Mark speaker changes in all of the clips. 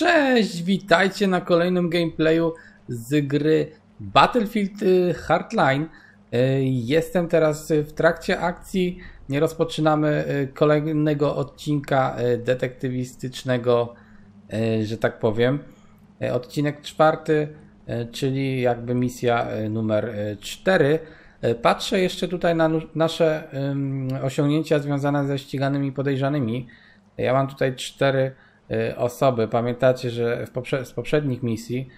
Speaker 1: Cześć, witajcie na kolejnym gameplayu z gry Battlefield y, Hardline. Y, Jestem teraz w trakcie akcji, nie rozpoczynamy y, kolejnego odcinka detektywistycznego, że tak powiem. Odcinek czwarty, czyli jakby misja numer 4. Patrzę jeszcze tutaj na nasze osiągnięcia związane ze ściganymi podejrzanymi. Ja mam tutaj cztery osoby. Pamiętacie, że poprze- z poprzednich misji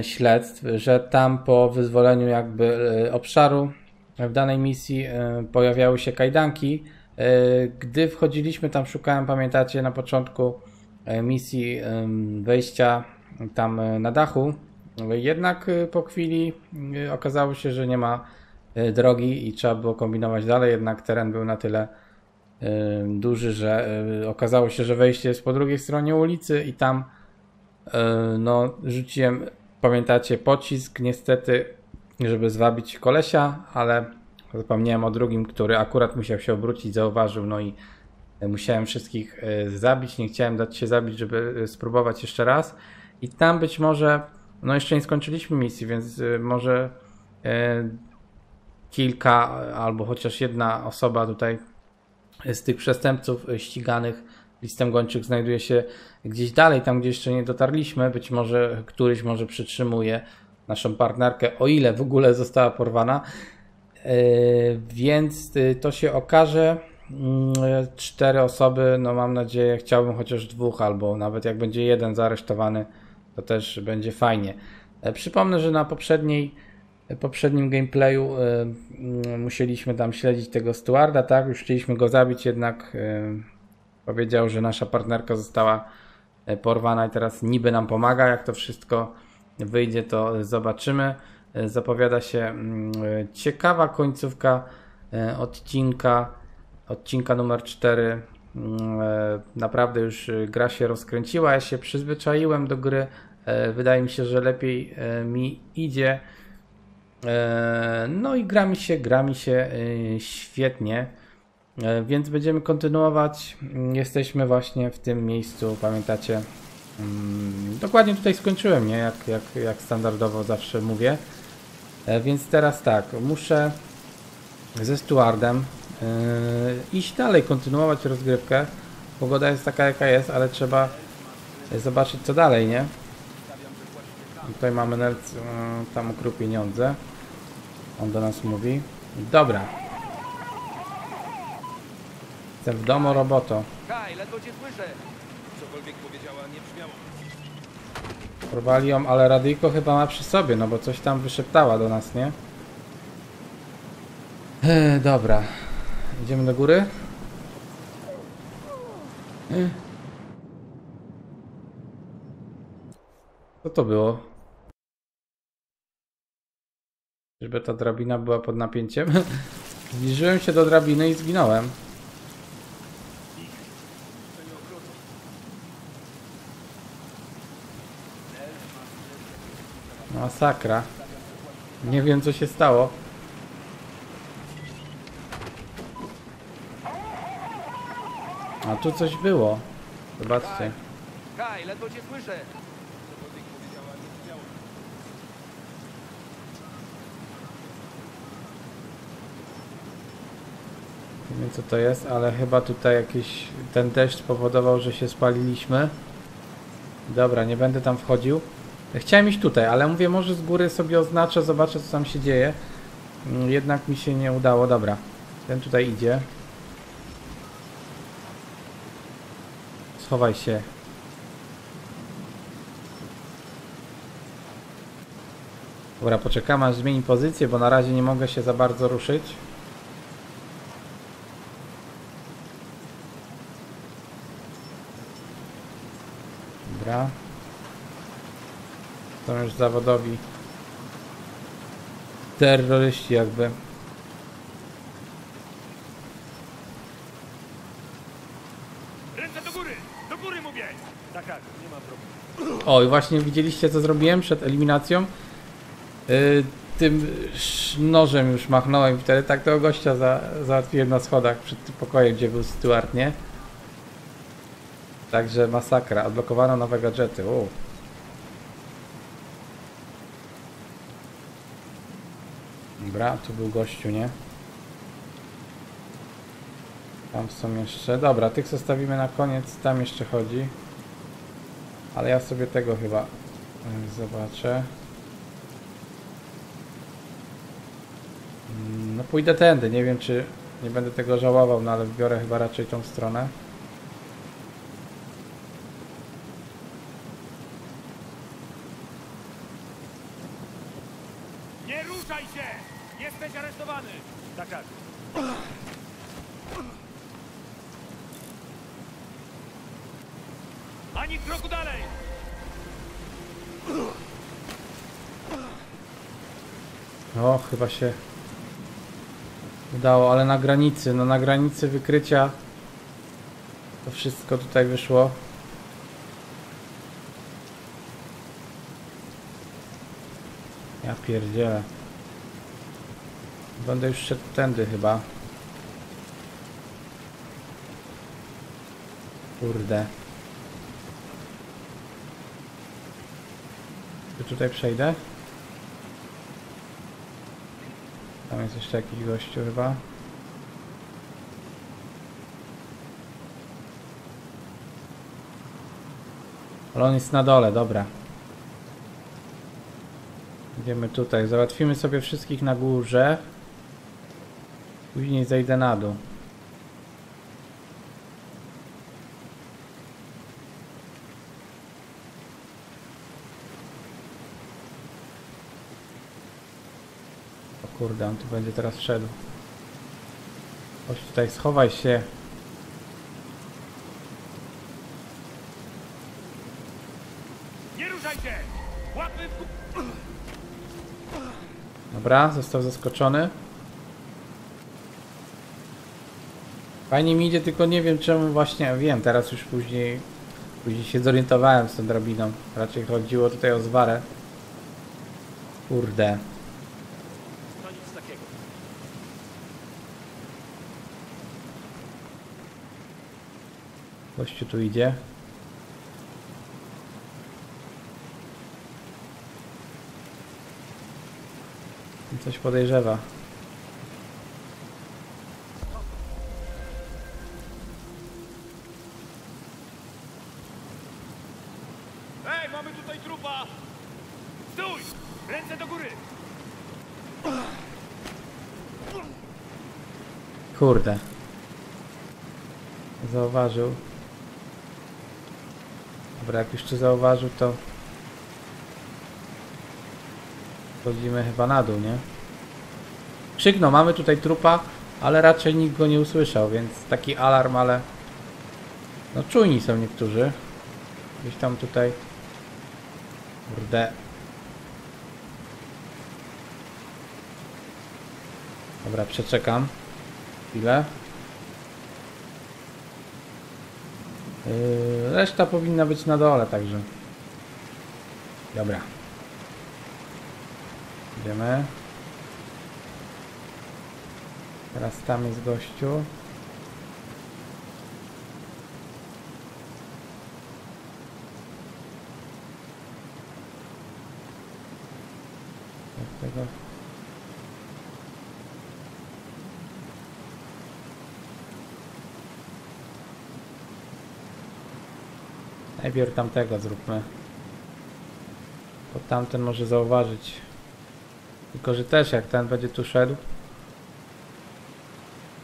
Speaker 1: y, śledztw, że tam po wyzwoleniu jakby y, obszaru w danej misji y, pojawiały się kajdanki. Y, Gdy wchodziliśmy tam, szukałem, pamiętacie, na początku y, misji wejścia tam y, na dachu. Jednak y, po chwili y, okazało się, że nie ma y, drogi i trzeba było kombinować dalej, jednak teren był na tyle y, duży, że okazało się, że wejście jest po drugiej stronie ulicy i tam no, rzuciłem, pamiętacie, pocisk niestety, żeby zwabić kolesia, ale zapomniałem o drugim, który akurat musiał się obrócić, zauważył, no i musiałem wszystkich y, zabić, nie chciałem dać się zabić, żeby y, spróbować jeszcze raz. I tam być może, no jeszcze nie skończyliśmy misji, więc y, może kilka albo chociaż jedna osoba tutaj z tych przestępców ściganych listem gończych znajduje się gdzieś dalej, tam gdzie jeszcze nie dotarliśmy. Być może któryś może przytrzymuje naszą partnerkę, o ile w ogóle została porwana. Yy, Więc yy, to się okaże. Yy, Cztery osoby, no mam nadzieję, chciałbym chociaż dwóch, albo nawet jak będzie jeden zaaresztowany, to też będzie fajnie. E, Przypomnę, że na poprzedniej poprzednim gameplayu y, y, musieliśmy tam śledzić tego stewarda, tak? Już chcieliśmy go zabić, jednak y, powiedział, że nasza partnerka została y, porwana i teraz niby nam pomaga. Jak to wszystko wyjdzie, to zobaczymy. Zapowiada się mm, ciekawa końcówka odcinka, odcinka numer 4. Mm, e, Naprawdę już gra się rozkręciła. Ja się przyzwyczaiłem do gry. E, Wydaje mi się, że lepiej e, mi idzie. E, No i gra mi się, gra mi się e, świetnie, E, więc będziemy kontynuować. Mm, Jesteśmy właśnie w tym miejscu, pamiętacie? mm, Dokładnie tutaj skończyłem, nie? Jak, jak, jak standardowo zawsze mówię. Więc teraz tak, muszę ze stewardem iść dalej, kontynuować rozgrywkę. Pogoda jest taka jaka jest, ale trzeba zobaczyć co dalej, nie? Tutaj mamy Nelc, y, tam ukrył pieniądze. On do nas mówi. Dobra. Jestem w domu roboto.
Speaker 2: Kaj, ledwo cię słyszę. Cokolwiek powiedziała, nie brzmiało.
Speaker 1: Porwali ją, ale radyjko chyba ma przy sobie, no bo coś tam wyszeptała do nas, nie? E, dobra. Idziemy do góry? E. Co to było? Żeby ta drabina była pod napięciem? Zbliżyłem się do drabiny i zginąłem. Masakra. Nie wiem co się stało. A tu coś było. Zobaczcie.
Speaker 2: Kaj, ledwo cię słyszę. Cokolwiek powiedziała, nie brzmiało.
Speaker 1: Nie wiem co to jest, ale chyba tutaj jakiś ten deszcz spowodował, że się spaliliśmy. Dobra, nie będę tam wchodził. Chciałem iść tutaj, ale mówię, może z góry sobie oznaczę, zobaczę co tam się dzieje. Mm, Jednak mi się nie udało. Dobra, ten tutaj idzie. Schowaj się. Dobra, poczekamy aż zmieni pozycję, bo na razie nie mogę się za bardzo ruszyć. Dobra. To już zawodowi terroryści jakby.
Speaker 2: Ręce do góry! Do góry mówię! Tak, tak, nie ma problemu.
Speaker 1: O, i właśnie widzieliście co zrobiłem przed eliminacją? Yy, tym nożem już machnąłem i wtedy tak tego gościa za, załatwiłem na schodach przed tym pokojem, gdzie był Stuart, nie? Także masakra. Odblokowano nowe gadżety. U. Dobra, tu był gościu, nie? Tam są jeszcze. Dobra, tych zostawimy na koniec. Tam jeszcze chodzi. Ale ja sobie tego chyba y, zobaczę. Mm, No pójdę tędy. Nie wiem czy nie będę tego żałował, no ale wybiorę chyba raczej tą stronę.
Speaker 2: Nie ruszaj się! Jesteś aresztowany! Tak, tak. Ani kroku dalej!
Speaker 1: O, chyba się udało, ale na granicy, no na granicy wykrycia to wszystko tutaj wyszło. Ja pierdzielę. Będę już szedł tędy chyba. Kurde. Czy tutaj przejdę? Tam jest jeszcze jakiś gościu chyba. Ale on jest na dole, dobra. Idziemy tutaj. Załatwimy sobie wszystkich na górze. Później zejdę na dół. Kurde, on tu będzie teraz szedł. Chodź tutaj, schowaj się.
Speaker 2: Nie ruszaj się! Łapy
Speaker 1: Dobra, został zaskoczony. Fajnie mi idzie, tylko nie wiem czemu właśnie, wiem, teraz już później, później się zorientowałem z tą drabiną. Raczej chodziło tutaj o zwarę. Kurde.
Speaker 2: No nic takiego.
Speaker 1: Gościu tu idzie. Coś podejrzewa.
Speaker 2: Ej, mamy tutaj trupa! Stój! Ręce do góry!
Speaker 1: Kurde. Zauważył. Dobra, jak już tu zauważył, to... Chodzimy chyba na dół, nie? Krzyknął, mamy tutaj trupa, ale raczej nikt go nie usłyszał, więc taki alarm, ale... No czujni są niektórzy. Gdzieś tam tutaj... Kurde. Dobra, przeczekam. Chwilę. Yy, reszta powinna być na dole, także. Dobra. Idziemy. Teraz tam jest gościu. Jak tego Najpierw tamtego zróbmy. Bo tamten może zauważyć. Tylko, że też jak ten będzie tu szedł.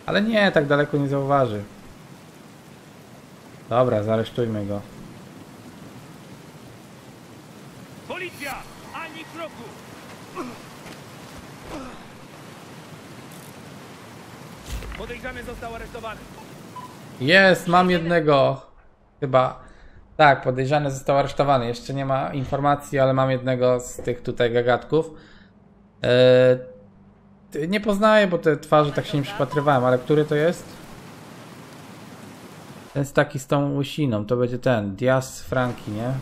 Speaker 1: Ale nie, tak daleko nie zauważy. Dobra, zaresztujmy go.
Speaker 2: Policja! Ani kroku! Podejrzany został aresztowany.
Speaker 1: Jest, mam jednego. Chyba. Tak, podejrzany został aresztowany. Jeszcze nie ma informacji, ale mam jednego z tych tutaj gagatków. Ty- nie poznaję, bo te twarze tak się nie przypatrywałem, ale który to jest? Ten jest taki z tą łysiną. To będzie ten. Diaz Franki, nie?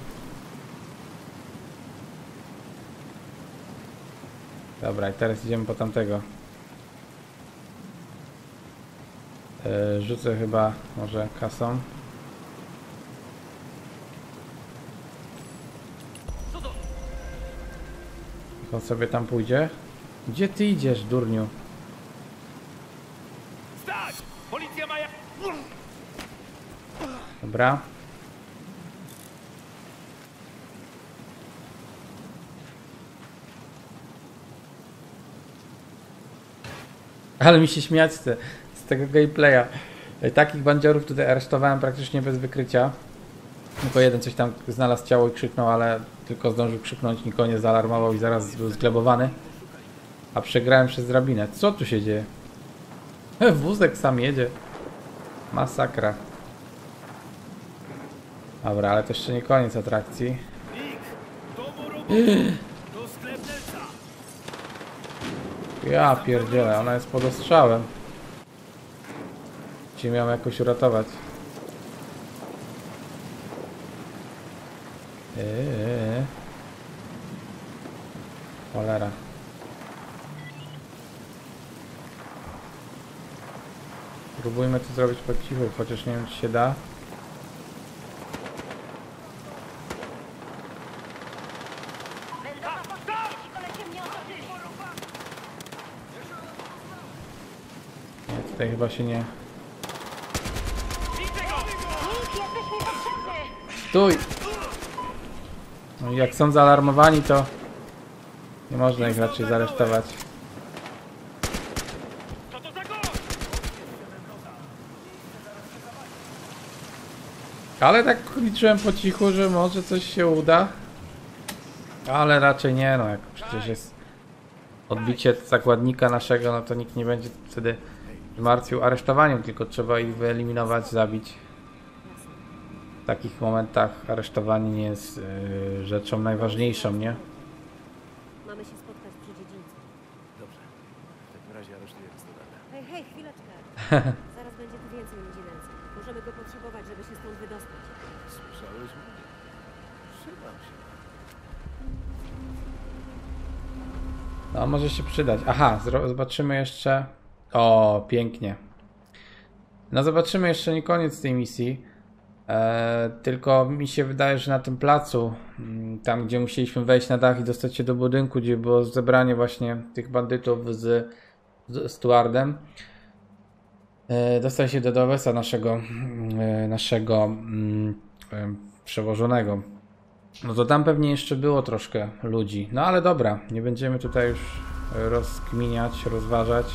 Speaker 1: Dobra, i teraz idziemy po tamtego. Eee, rzucę chyba może kasą. To sobie tam pójdzie. Gdzie ty idziesz, durniu?
Speaker 2: Stać! Policja ma... ja-
Speaker 1: Dobra. Ale mi się śmiać z, te, z tego gameplaya. Takich bandziorów tutaj aresztowałem praktycznie bez wykrycia. Tylko jeden coś tam znalazł ciało i krzyknął, ale tylko zdążył krzyknąć, nikogo nie zaalarmował i zaraz był zglebowany. A przegrałem przez drabinę. Co tu się dzieje? Wózek sam jedzie. Masakra. Dobra, ale to jeszcze nie koniec atrakcji. Ja pierdzielę, ona jest pod ostrzałem. Ci miał jakoś uratować. Eee. Cholera. Próbujmy to zrobić po cichu, chociaż nie wiem czy się da. Nie, tutaj chyba się nie... Stój! No i jak są zaalarmowani, to nie można ich raczej zaresztować. Ale tak liczyłem po cichu, że może coś się uda. Ale raczej nie, no jak przecież jest odbicie zakładnika naszego, no to nikt nie będzie wtedy martwił aresztowaniem, tylko trzeba ich wyeliminować, zabić. W takich momentach aresztowanie nie jest yy, rzeczą najważniejszą, nie?
Speaker 3: Mamy się spotkać przy dziedzińcu.
Speaker 2: Dobrze. W takim razie aresztuję restaurantę.
Speaker 3: Hej, hej, chwileczkę. Zaraz będzie tu więcej ludzi nędzy. Możemy go potrzebować, żeby się stąd wydostać.
Speaker 2: Słyszałeś mnie? Trzymam się.
Speaker 1: No, może się przydać. Aha, zobaczymy jeszcze. O, pięknie. No, zobaczymy jeszcze nie koniec tej misji. E, tylko mi się wydaje, że na tym placu, mm, tam gdzie musieliśmy wejść na dach i dostać się do budynku, gdzie było zebranie właśnie tych bandytów z, z stewardem, e, dostać się do Dowesa naszego, mm, e, naszego mm, przewożonego. No to tam pewnie jeszcze było troszkę ludzi. No ale dobra, nie będziemy tutaj już rozkminiać, rozważać.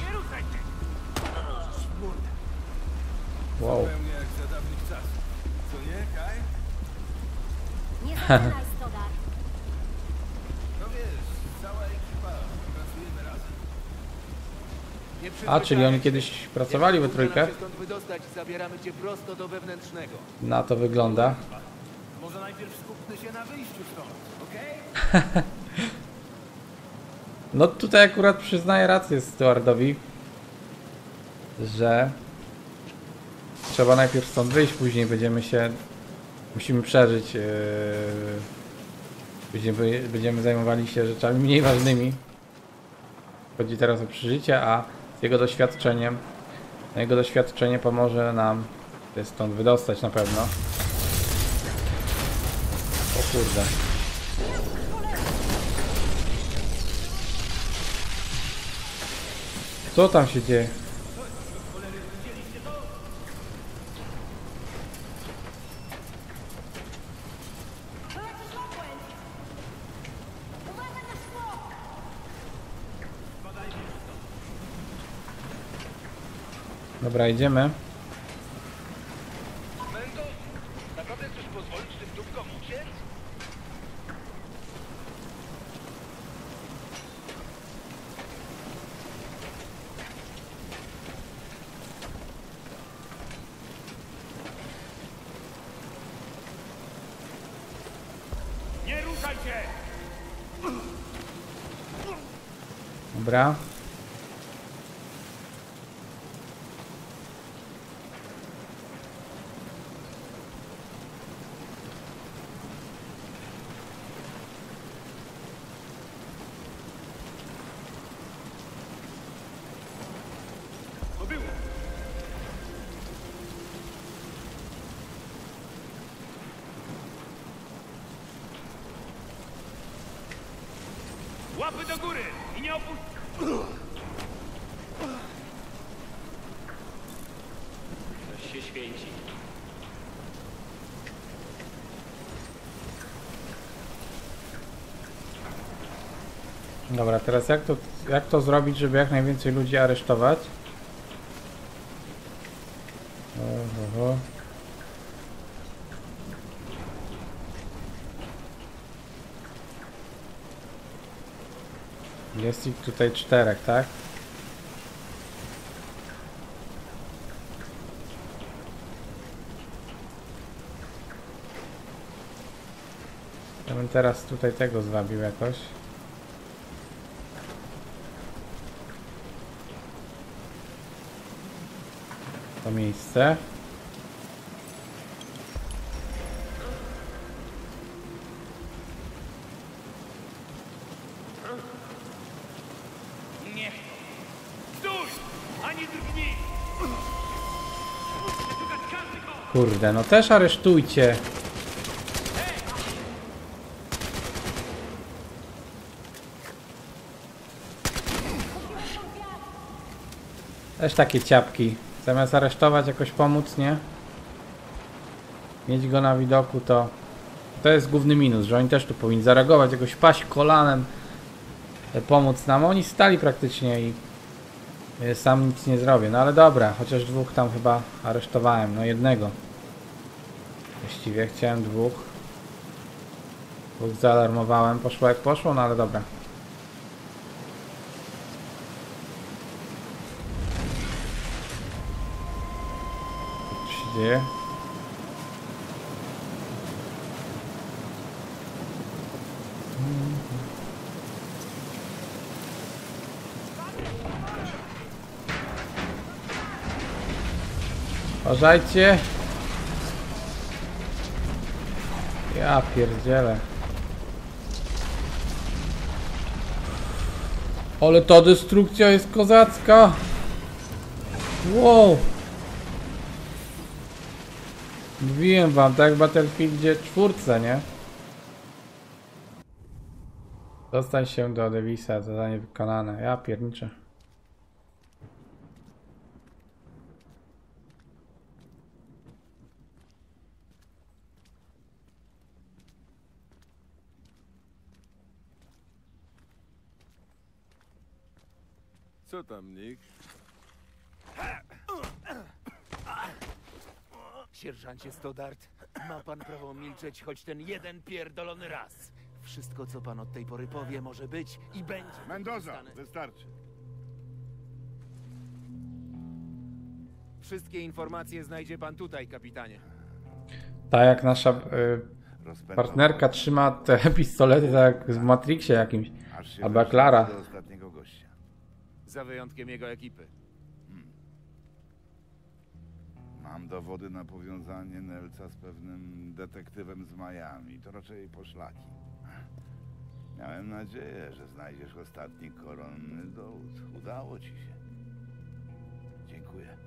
Speaker 1: Wow. A, czyli oni kiedyś pracowali we trójkę? Na to wygląda.
Speaker 2: Może najpierw skupmy się na wyjściu?
Speaker 1: No tutaj akurat przyznaję rację Stewardowi, że trzeba najpierw stąd wyjść, później będziemy się, musimy przeżyć, yy, będziemy, będziemy zajmowali się rzeczami mniej ważnymi. Chodzi teraz o przeżycie, a z jego doświadczeniem, jego doświadczenie pomoże nam się stąd wydostać na pewno. O kurde. Co tam się dzieje? Dobra, idziemy.
Speaker 2: Pozwolić tym? Nie!
Speaker 1: Dobra.
Speaker 2: To było. Łapy do góry i nie opuść...
Speaker 4: Coś się święci.
Speaker 1: Dobra, teraz jak to, jak to zrobić, żeby jak najwięcej ludzi aresztować? Oho. Jest ich tutaj czterech, tak? Ja bym teraz tutaj tego zwabił jakoś. To miejsce.
Speaker 2: Nie. Stój! Ani drgnij! Musimy szukać każdy kąt!
Speaker 1: Kurde, no też aresztujcie. Też takie ciapki. Zamiast aresztować, jakoś pomóc, nie? Mieć go na widoku, to... To jest główny minus, że oni też tu powinni zareagować, jakoś paść kolanem, e, pomóc nam. Oni stali praktycznie i e, sam nic nie zrobię. No ale dobra, chociaż dwóch tam chyba aresztowałem. No jednego. Właściwie chciałem dwóch. Dwóch zaalarmowałem. Poszło jak poszło, no ale dobra. Dzieje? Uważajcie. Ja pierdzielę. Ale ta destrukcja jest kozacka. Wow. Mówiłem wam, tak w Battlefieldzie czwórce, nie? Dostań się do Davisa, zadanie wykonane. Ja pierniczę.
Speaker 5: Co tam, Nick?
Speaker 6: Sierżancie Stoddart, ma pan prawo milczeć choć ten jeden pierdolony raz. Wszystko, co pan od tej pory powie, może być i będzie.
Speaker 5: Mendoza, wystarczy.
Speaker 6: Wszystkie informacje znajdzie pan tutaj, kapitanie.
Speaker 1: Tak jak nasza y, partnerka trzyma te pistolety, tak jak w Matrixie jakimś.
Speaker 5: aż się
Speaker 1: Albo jak Lara.
Speaker 5: do ostatniego gościa.
Speaker 6: Za wyjątkiem jego ekipy.
Speaker 5: Mam dowody na powiązanie Nelca z pewnym detektywem z Miami. To raczej poszlaki. Miałem nadzieję, że znajdziesz ostatni koronny dowód. Udało ci się. Dziękuję.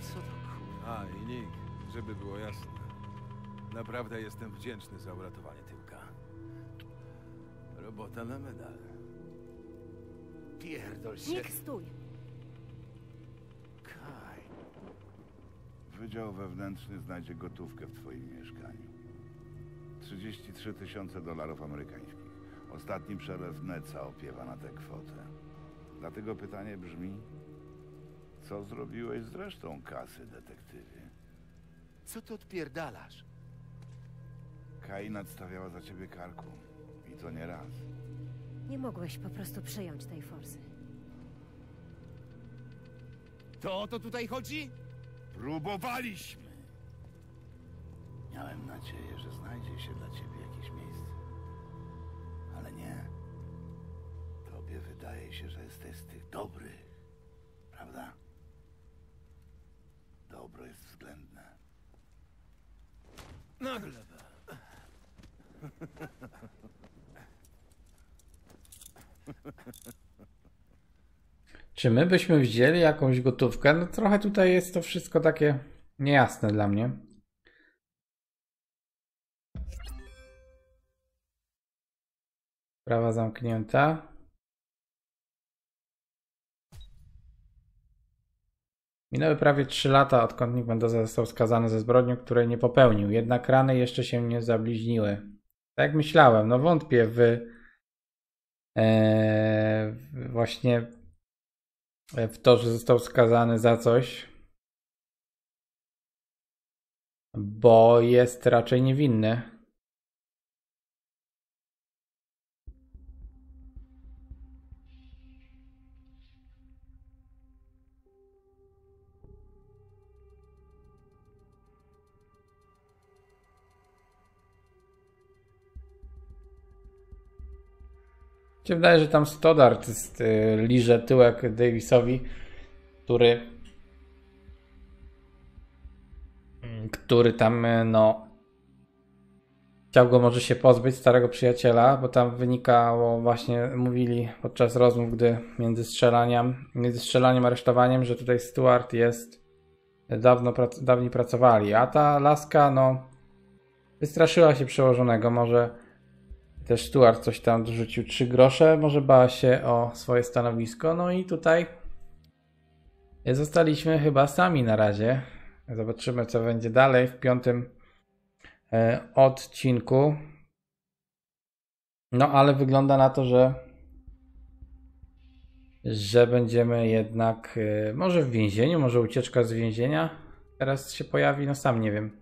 Speaker 6: Co to kurwa?
Speaker 7: A i Nick, żeby było jasne. Naprawdę jestem wdzięczny za uratowanie tyłka. Robota na medal.
Speaker 6: Pierdol się.
Speaker 3: Nick, stój!
Speaker 6: Kaj.
Speaker 5: Wydział wewnętrzny znajdzie gotówkę w twoim mieszkaniu. 33 tysiące dolarów amerykańskich. Ostatni przelew Neca opiewa na tę kwotę. Dlatego pytanie brzmi, co zrobiłeś z resztą kasy, detektywie?
Speaker 6: Co ty odpierdalasz?
Speaker 5: Kai nadstawiała za ciebie karku. I to nie raz.
Speaker 3: Nie mogłeś po prostu przejąć tej forsy.
Speaker 6: To o to tutaj chodzi?
Speaker 5: Próbowaliśmy! Miałem nadzieję, że znajdzie się dla ciebie jakieś miejsce. Ale nie. Tobie wydaje się, że jesteś z tych dobrych. Prawda? Dobro jest względne.
Speaker 6: Nagle.
Speaker 1: Czy my byśmy wzięli jakąś gotówkę? No trochę tutaj jest to wszystko takie niejasne dla mnie. Sprawa zamknięta. Minęły prawie 3 lata, odkąd Nick Mendoza został skazany za zbrodnię, której nie popełnił. Jednak rany jeszcze się nie zabliźniły. Tak jak myślałem, no wątpię w właśnie w to, że został skazany za coś, bo jest raczej niewinny. Się wydaje, że tam Stoddart jest, y, liże tyłek Davisowi, który mm, który tam, y, no chciał go może się pozbyć, starego przyjaciela, bo tam wynikało właśnie, mówili podczas rozmów, gdy między strzelaniem, między strzelaniem aresztowaniem, że tutaj Stuart jest dawno, dawniej pracowali, a ta laska, no wystraszyła się przełożonego, może też Stuart coś tam dorzucił 3 grosze, może bała się o swoje stanowisko. No i tutaj zostaliśmy chyba sami na razie. Zobaczymy, co będzie dalej w piątym e, odcinku. No ale wygląda na to, że że będziemy jednak e, może w więzieniu, może ucieczka z więzienia teraz się pojawi, no sam nie wiem.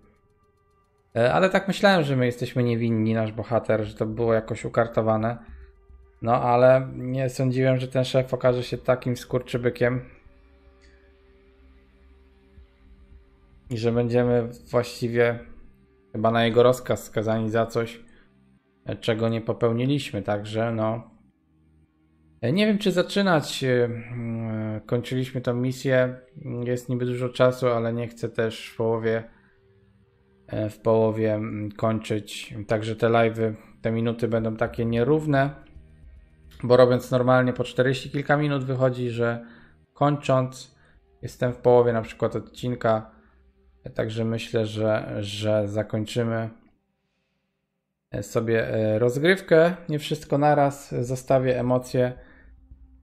Speaker 1: E, Ale tak myślałem, że my jesteśmy niewinni, nasz bohater, że to było jakoś ukartowane. No ale nie sądziłem, że ten szef okaże się takim skurczybykiem. I że będziemy właściwie chyba na jego rozkaz skazani za coś, e, czego nie popełniliśmy. Także no. E, Nie wiem, czy zaczynać. mm, Kończyliśmy tą misję. Jest niby dużo czasu, ale nie chcę też w połowie w połowie mm, kończyć. Także te live'y, te minuty będą takie nierówne, bo robiąc normalnie po 40 kilka minut wychodzi, że kończąc jestem w połowie na przykład odcinka, także myślę, że, że zakończymy sobie e, rozgrywkę. Nie wszystko naraz, zostawię emocje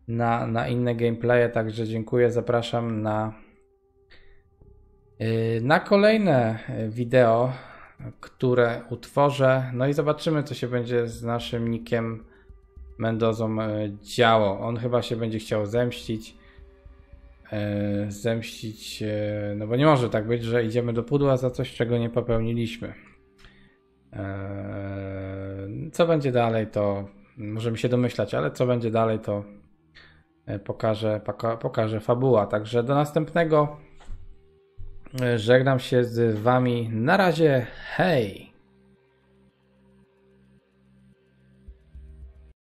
Speaker 1: na, na inne gameplaye, także dziękuję, zapraszam na Na kolejne yy, wideo, które utworzę, no i zobaczymy, co się będzie z naszym nikiem Mendozą yy, działo. On chyba się będzie chciał zemścić. Zemścić, no bo nie może tak być, że idziemy do pudła za coś, czego nie popełniliśmy. Co będzie dalej, to możemy się domyślać, ale co będzie dalej, to pokaże, poka- pokaże fabuła. Także do następnego. Żegnam się z Wami. Na razie. Hej!